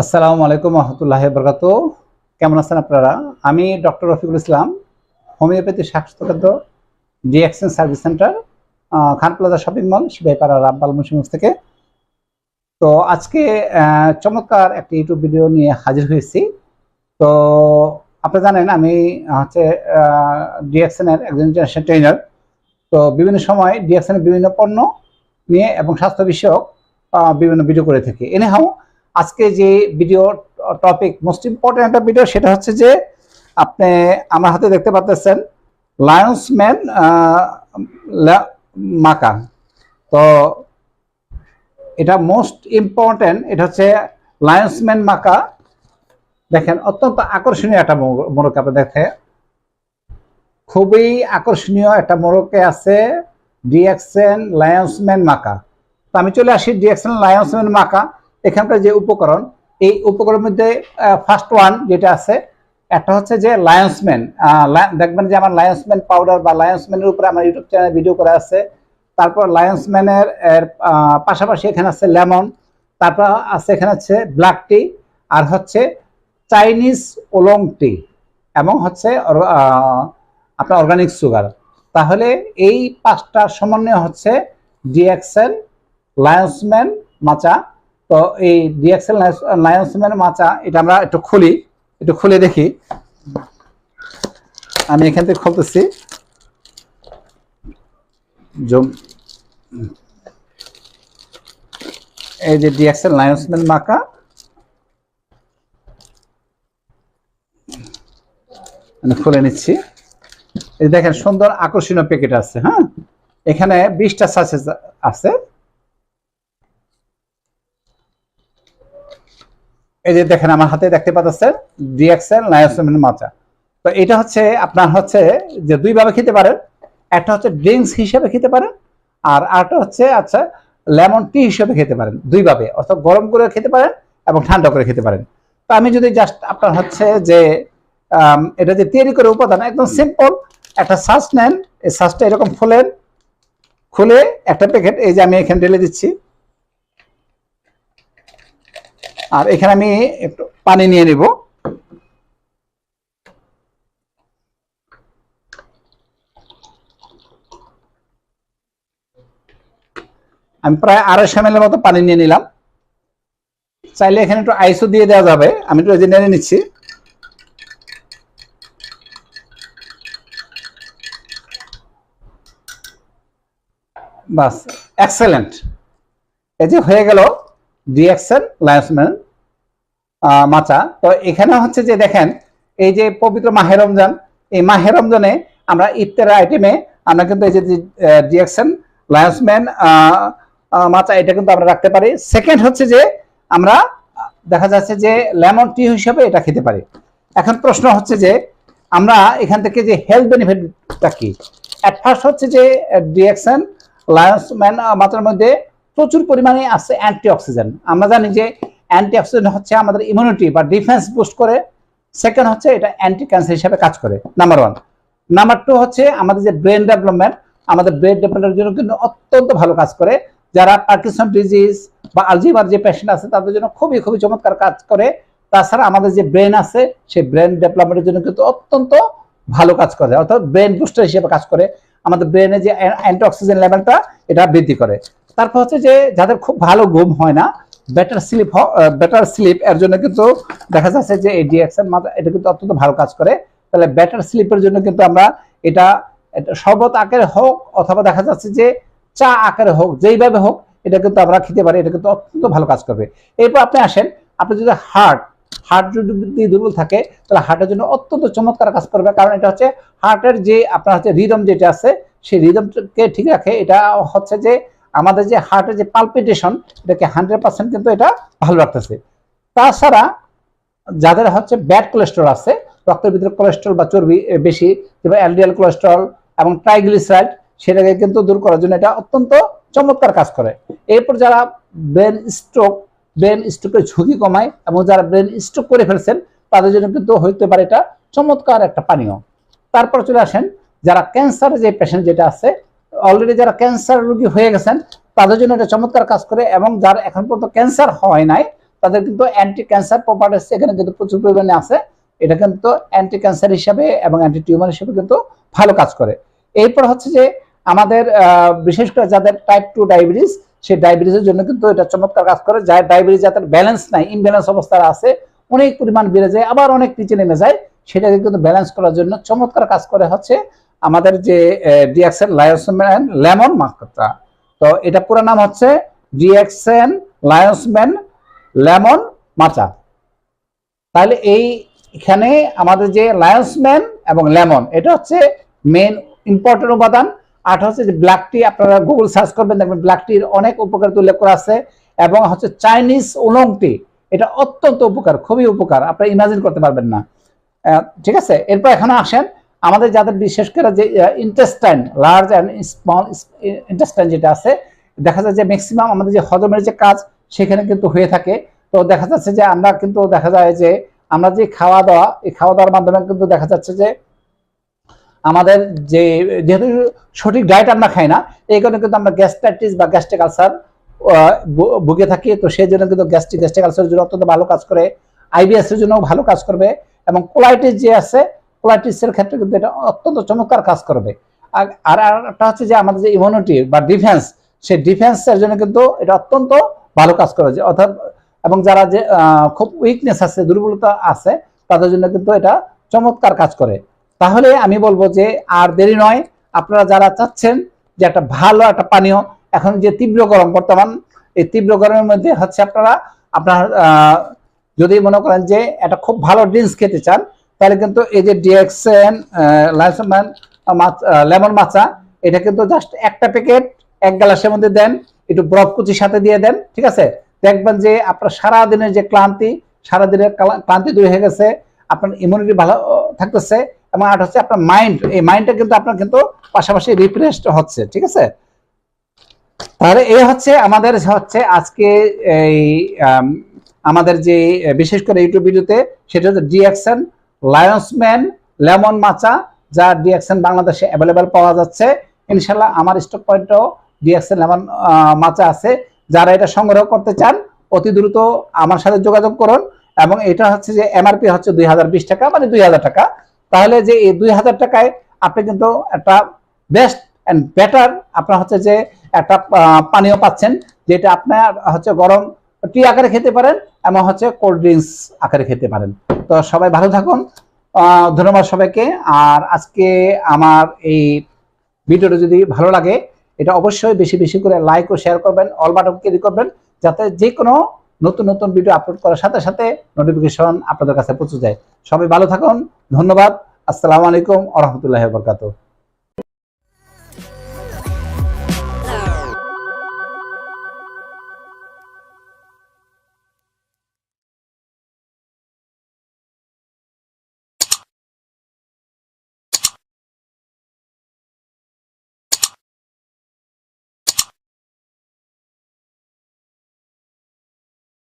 আসসালামু আলাইকুম রহমতুল্লাহ বরকাত কেমন আছেন আপনারা? আমি ডক্টর রফিকুল ইসলাম, হোমিওপ্যাথি স্বাস্থ্য কেন্দ্র DXN service centre Khan plaza shopping mall Shibaipara Rampal Munshiganj থেকে। তো আজকে চমৎকার একটি ইউটিউব ভিডিও নিয়ে হাজির হয়েছি। তো আপনারা জানেন, আমি হচ্ছে ডিএক্সএন এর একজন ইন্টারন্যাশনাল ট্রেনার তো বিভিন্ন সময় ডিএক্সএন এর বিভিন্ন পণ্য নিয়ে এবং স্বাস্থ্য বিষয়ক বিভিন্ন ভিডিও করে থাকি। এনেহাও আজকে যে ভিডিও টপিক মোস্ট ইম্পর্টেন্ট একটা ভিডিও সেটা হচ্ছে যে, আপনি আমার হাতে দেখতে পাচ্ছেন লায়ন্স ম্যান মাকা তো এটা মোস্ট ইম্পর্টেন্ট এটা হচ্ছে লায়ন্স ম্যান মাকা। দেখেন, অত্যন্ত আকর্ষণীয় একটা মোরগ আপনি দেখে খুবই আকর্ষণীয় একটা মোরগে আছে ডিএক্সেন লায়ন্সম্যান মাকা। তো আমি চলে আসি ডিএক্সেন লায়ন্সম্যান মাকা। এখানকার যে উপকরণ, এই উপকরণের মধ্যে ফার্স্ট ওয়ান যেটা আছে, একটা হচ্ছে যে লায়ন্সম্যান দেখবেন যে আমার লায়ন্সম্যান পাউডার বা লায়ন্সম্যানের উপরে আমার ইউটিউব চ্যানেলে ভিডিও করা আছে। তারপর লায়ন্সম্যানের এর পাশাপাশি এখানে আছে লেমন তারপর আছে এখানে হচ্ছে ব্ল্যাক টি আর হচ্ছে চাইনিজ ওলং টি এবং হচ্ছে আপনার অর্গানিক সুগার তাহলে এই পাঁচটার সমন্বয় হচ্ছে ডিএক্সেল লায়ন্সম্যান মাচা তো এই ডিএক্সেল লায়ন্সম্যান মাচা, এটা আমরা একটু খুলি, একটু খুলে দেখি। আমি এখান থেকে খুলতেছি। জম- এই যে ডিএক্সেল লায়ন্সম্যান মাকা আমি খুলে নিচ্ছি। এই দেখেন সুন্দর আকর্ষণীয় প্যাকেট আছে হ্যাঁ? এখানে বিশটা সাচেস আছে। এই যে দেখেন, আমার হাতে দেখতে পাচ্ছেন ডিএক্সএল নায়াসমিন মাচা। তো এটা হচ্ছে আপনার হচ্ছে যে দুই ভাবে খেতে পারেন। একটা হচ্ছে ড্রিঙ্কস হিসেবে খেতে পারেন আর আরেকটা হচ্ছে আচ্ছা লেমন টি হিসেবে খেতে পারেন। দুই ভাবে অর্থাৎ গরম করে খেতে পারেন এবং ঠান্ডা করে খেতে পারেন। তো আমি যদি জাস্ট আপনার হচ্ছে যে এটা যে তৈরি করে উপাদান, একদম সিম্পল একটা শ্বাস নেন এই শ্বাসটা এরকম খুলেন, খুলে একটা প্যাকেট এই যে আমি এখানে ঢেলে দিচ্ছি। আর এখানে আমি একটু পানি নিয়ে নিব। আমি প্রায় আড়াইশো এম মতো পানি নিয়ে নিলাম। চাইলে এখানে একটু আইসও দিয়ে দেওয়া যাবে। আমি একটু নেড়ে নিচ্ছি। বাস এক্সেলেন্ট এই যে হয়ে গেল। ডিএক্সেল লায়ন্সম্যান মাচা। তো এখানে হচ্ছে যে দেখেন, এই যে পবিত্র মাহে রমজান, এই মাহে রমজানে আমরা ইফতারের আইটেমে আমরা কিন্তু এই যে ডিএক্সেন লায়ন্সম্যান মাচা, এটা কিন্তু আমরা রাখতে পারি। সেকেন্ড হচ্ছে যে আমরা দেখা যাচ্ছে যে লেমন টি হিসেবে এটা খেতে পারি। এখন প্রশ্ন হচ্ছে যে আমরা এখান থেকে যে হেলথ বেনিফিটটা কি? অ্যাট ফার্স্ট হচ্ছে যে ডিএক্সেন লায়ন্সম্যান মাত্রার মধ্যে প্রচুর পরিমাণে আছে অ্যান্টি অক্সিজেন আমরা জানি যে অ্যান্টি অক্সিজেন্ট হচ্ছে আমাদের ইমিউনিটি বা ডিফেন্স বুস্ট করে। সেকেন্ড হচ্ছে এটা অ্যান্টি ক্যান্সার হিসেবে কাজ করে নাম্বার ওয়ান নাম্বার টু হচ্ছে আমাদের যে ব্রেন ডেভেলপমেন্ট আমাদের ব্রেন ডেভেলপমেন্টের জন্য কিন্তু অত্যন্ত ভালো কাজ করে। যারা পার্কিনসন ডিজিজ বা আলজিমার যে পেশেন্ট আছে, তাদের জন্য খুবই খুবই চমৎকার কাজ করে। তাছাড়া আমাদের যে ব্রেন আছে, সেই ব্রেন ডেভেলপমেন্টের জন্য কিন্তু অত্যন্ত ভালো কাজ করে। অর্থাৎ ব্রেন বুস্টার হিসেবে কাজ করে। আমাদের ব্রেনে যে অ্যান্টি অক্সিজেন লেভেলটা এটা বৃদ্ধি করে। তারপর হচ্ছে যে যাদের খুব ভালো ঘুম হয় না বেটার স্লিপ বেটার স্লিপ এর জন্য কিন্তু দেখা যাচ্ছে যে এই ডিএক্সএন এটা কিন্তু অত্যন্ত ভালো কাজ করে। তাহলে বেটার স্লিপের জন্য কিন্তু আমরা এটা শরবত আকারে হোক অথবা দেখা যাচ্ছে যে চা আকারে হোক, যেইভাবে হোক, এটা কিন্তু আমরা খেতে পারি, এটা কিন্তু অত্যন্ত ভালো কাজ করবে। এরপর আপনি আসেন, আপনি যদি হার্ট হার্ট যদি দুর্বল থাকে, তাহলে হার্টের জন্য অত্যন্ত চমৎকার কাজ করবে। কারণ এটা হচ্ছে হার্টের যে আপনার হচ্ছে রিদম যেটা আছে, সেই রিদমকে ঠিক রাখে। এটা হচ্ছে যে আমাদের যে হার্টের যে পালপিটেশন এটাকে হান্ড্রেড পার্সেন্ট কিন্তু এটা ভালো রাখতেছে। তাছাড়া যাদের হচ্ছে ব্যাড কোলেস্ট্রল আছে, রক্তের ভিতরে কোলেস্ট্রল বা চর্বি বেশি, যেমন এলডিএল কোলেস্ট্রল এবং ট্রাইগ্লিসারাইড সেটাকে কিন্তু দূর করার জন্য এটা অত্যন্ত চমৎকার কাজ করে। এরপর যারা ব্রেন স্ট্রোক ব্রেন স্ট্রোকের ঝুঁকি কমায় এবং যারা ব্রেন স্ট্রোক করে ফেলছেন, তাদের জন্য কিন্তু হইতে পারে এটা চমৎকার একটা পানীয়। তারপর চলে আসেন যারা ক্যান্সার যে পেশেন্ট যেটা আছে অলরেডি যারা ক্যান্সার রোগী হয়ে গেছেন, তাদের জন্য এটা চমৎকার কাজ করে এবং যারা এখন পর্যন্ত ক্যান্সার হয় নাই, তাদের কিন্তু অ্যান্টি ক্যান্সার প্রপার্টিস এখানে কিন্তু প্রচুর পরিমাণে আছে। এটা কিন্তু অ্যান্টি ক্যান্সার হিসাবে এবং অ্যান্টি টিউমার হিসাবে কিন্তু ভালো কাজ করে। এরপর হচ্ছে যে আমাদের বিশেষ করে যাদের টাইপ টু ডায়াবেটিস সেই ডায়াবেটিসের জন্য কিন্তু এটা চমৎকার কাজ করে। যার ডায়াবেটিস যাদের ব্যালেন্স নাই ইমব্যালেন্স অবস্থায় আছে, অনেক পরিমাণ বেড়ে যায়, আবার অনেক নিচে নেমে যায়, সেটাকে কিন্তু ব্যালেন্স করার জন্য চমৎকার কাজ করে হচ্ছে আমাদের যে ডিএক্সএন লায়োসম্যান লেমন মাত্রা তো এটা পুরো নাম হচ্ছে ডিএক্সএন লায়ন্সম্যান লেমন মাচা তাহলে এই এখানে আমাদের যে লায়ন্সম্যান এবং লেমন, এটা হচ্ছে মেন ইম্পর্টেন্ট উপাদান। আর হচ্ছে যে ব্ল্যাক টি আপনারা গুগল সার্চ করবেন, দেখবেন ব্ল্যাক টির অনেক উপকারিতা উল্লেখ করা আছে। এবং হচ্ছে চাইনিজ উলং টি এটা অত্যন্ত উপকার, খুবই উপকার, আপনারা ইমাজিন করতে পারবেন না। ঠিক আছে? এরপর এখানে আসেন আমাদের যাদের বিশেষ করে যে intestine large and small intestine যেটা আছে, দেখা যায় যে ম্যাক্সিমাম আমাদের যে হজমের যে কাজ সেখানে কিন্তু হয়ে থাকে। তো দেখা যাচ্ছে যে আমরা কিন্তু, দেখা যায় যে আমরা যে খাওয়া দাওয়া এই খাওয়া দাওয়ার মাধ্যমে কিন্তু দেখা যাচ্ছে যে আমাদের যে, যেহেতু সঠিক ডায়েট আমরা খাই না, এই কারণে কিন্তু আমরা গ্যাস্ট্রাইটিস বা গ্যাস্ট্রিক আলসার ভুগে থাকি। তো সেই জন্য কিন্তু গ্যাস্ট্রিক গ্যাস্ট্রিক আলসারের জন্য অত্যন্ত ভালো কাজ করে। আইবিএস এর জন্য ভালো কাজ করবে। এবং কোলাইটিস যে আছে কোলাইটিসের ক্ষেত্রে কিন্তু এটা অত্যন্ত চমৎকার কাজ করবে। আর একটা হচ্ছে যে আমাদের যে ইমিউনিটি বা ডিফেন্স সেই ডিফেন্সের জন্য কিন্তু এটা অত্যন্ত ভালো কাজ করে যে অর্থাৎ, এবং যারা যে খুব উইকনেস আছে, দুর্বলতা আছে, তাদের জন্য কিন্তু এটা চমৎকার কাজ করে। তাহলে আমি বলব যে আর দেরি নয়, আপনারা যারা চাচ্ছেন যে একটা ভালো একটা পানীয়, এখন যে তীব্র গরম বর্তমান, এই তীব্র গরমের মধ্যে হচ্ছে আপনারা, আপনার যদি মনে করেন যে একটা খুব ভালো ড্রিঙ্কস খেতে চান তাহলে কিন্তু এই যে ডিএক্সএন লাইসম্যান লেমন মাচা এটা কিন্তু জাস্ট একটা প্যাকেট এক গ্লাসের মধ্যে দেন একটু বরফ কুচির সাথে দিয়ে দেন ঠিক আছে? দেখবেন যে আপনার সারা দিনের যে ক্লান্তি সারা দিনের ক্লান্তি দূর হয়ে গেছে আপনার ইমিউনিটি ভালো থাকতেছে এবং আর হচ্ছে আপনার মাইন্ড এই মাইন্ডটা কিন্তু আপনার কিন্তু পাশাপাশি রিফ্রেশড হচ্ছে ঠিক আছে? তাহলে এই হচ্ছে আমাদের হচ্ছে আজকে এই আম, আমাদের যে বিশেষ করে ইউটিউব ভিডিওতে সেটা হচ্ছে ডিএক্সএন লায়ন্সম্যান লেমন মাচা যা ডিএক্সএন বাংলাদেশে অ্যাভেলেবেল পাওয়া যাচ্ছে। ইনশাল্লাহ আমার স্টক পয়েন্টও ডিএক্সএন লেমন মাচা আছে। যারা এটা সংগ্রহ করতে চান, অতি দ্রুত আমার সাথে যোগাযোগ করুন এবং এটা হচ্ছে যে এমআরপি হচ্ছে দুই হাজার বিশ টাকা মানে দুই হাজার টাকা। তাহলে যে এই দুই হাজার টাকায় আপনি কিন্তু একটা বেস্ট অ্যান্ড বেটার আপনার হচ্ছে যে একটা পানীয় পাচ্ছেন, যেটা আপনার হচ্ছে গরম টি আকারে খেতে পারেন এবং হচ্ছে কোল্ড ড্রিঙ্কস আকারে খেতে পারেন। তো সবাই ভালো থাকুন। ধন্যবাদ সবাইকে। আর আজকে আমার এই ভিডিওটা যদি ভালো লাগে, এটা অবশ্যই বেশি বেশি করে লাইক ও শেয়ার করবেন অল বাটন ক্লিক করবেন, যাতে যে কোনো নতুন নতুন ভিডিও আপলোড করার সাথে সাথে নোটিফিকেশন আপনাদের কাছে পৌঁছে যায়। সবাই ভালো থাকুন। ধন্যবাদ। আসসালামু আলাইকুম আ বরকাত